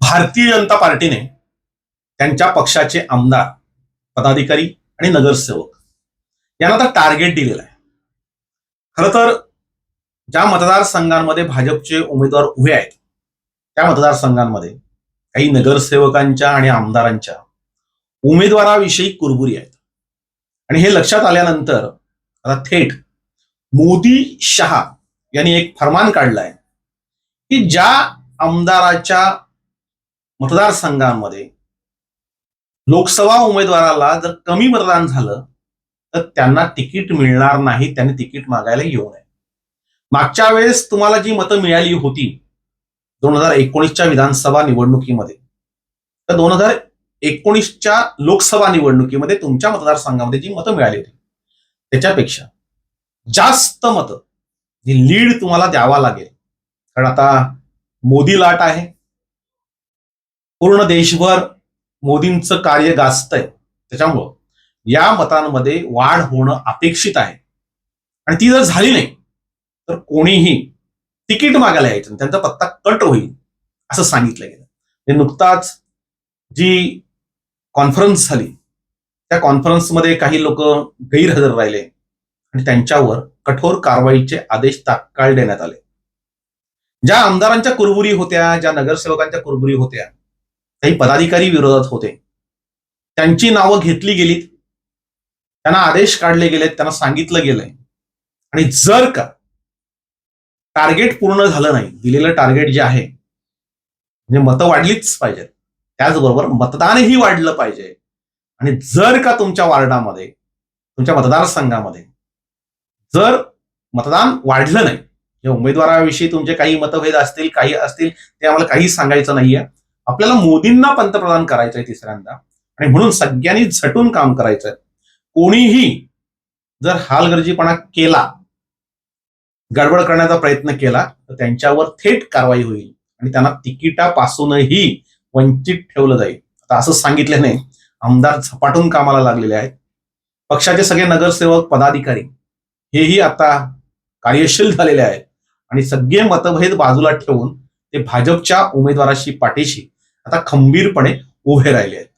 भारतीय जनता पार्टीने त्यांच्या पक्षाचे आमदार पदाधिकारी आणि नगरसेवक यांना आता टार्गेट दिलेलं आहे. खरं तर ज्या मतदारसंघांमध्ये भाजपचे उमेदवार उभे आहेत त्या मतदारसंघांमध्ये काही नगरसेवकांच्या आणि आमदारांच्या उमेदवाराविषयी कुरबुरी आहेत. आणि हे लक्षात आल्यानंतर आता थेट मोदी शहा यांनी एक फरमान काढलाय की ज्या आमदाराच्या मतदारसंघामध्ये लोकसभा उमेदवाराला जर कमी मतदान झालं तर त्यांना तिकीट मिळणार नाही त्यांनी तिकीट मागायला येऊ नये. मागच्या वेळेस तुम्हाला जी मतं मिळाली होती दोन हजार एकोणीसच्या विधानसभा निवडणुकीमध्ये तर दोन हजार एकोणीसच्या लोकसभा निवडणुकीमध्ये तुमच्या मतदारसंघामध्ये जी मतं मिळाली होती त्याच्यापेक्षा जास्त मतं जी लीड तुम्हाला द्यावा लागेल. कारण आता मोदी लाट आहे. पूर्ण देशभर मोदींचं कार्य गाजतंय. त्याच्यामुळं या मतांमध्ये वाढ होणं अपेक्षित आहे. आणि ती जर झाली नाही तर कोणीही तिकीट मागायला यायचं त्यांचा पत्ता कट होईल असं सांगितलं गेलं. हे नुकताच जी कॉन्फरन्स झाली त्या कॉन्फरन्समध्ये काही लोक गैरहजर राहिले आणि त्यांच्यावर कठोर कारवाईचे आदेश तात्काळ देण्यात आले. ज्या आमदारांच्या कुरबुरी होत्या ज्या नगरसेवकांच्या कुरबुरी होत्या काही पदाधिकारी विरोधात होते. त्यांची नावं घेतली गेलीत. त्यांना आदेश काढले गेलेत त्यांना सांगितलं गेलंय. आणि जर का टार्गेट पूर्ण झालं नाही दिलेलं टार्गेट जे आहे म्हणजे मतं वाढलीच पाहिजेत. त्याचबरोबर मतदानही वाढलं पाहिजे. आणि जर का तुमच्या वार्डामध्ये तुमच्या मतदारसंघामध्ये जर मतदान वाढलं नाही या उमेदवाराविषयी तुमचे काही मतभेद असतील काही असतील ते आम्हाला काही सांगायचं नाहीये. आपल्याला मोदींना पंतप्रधान करायचंय तिसऱ्यांदा. आणि म्हणून सगळ्यांनी झटून काम करायचंय. कोणीही जर हालगर्जीपणा केला गडबड करण्याचा प्रयत्न केला तर त्यांच्यावर थेट कारवाई होईल. आणि त्यांना तिकिटापासूनही वंचित ठेवलं जाईल. आता असं सांगितल्याने आमदार झपाटून कामाला लागलेले आहेत. पक्षाचे सगळे नगरसेवक पदाधिकारी हेही आता कार्यशील झालेले आहेत. आणि सगळे मतभेद बाजूला ठेवून ते भाजपच्या उमेदवाराशी पाठीशी आता खंबीरपणे उभे राहिले आहेत.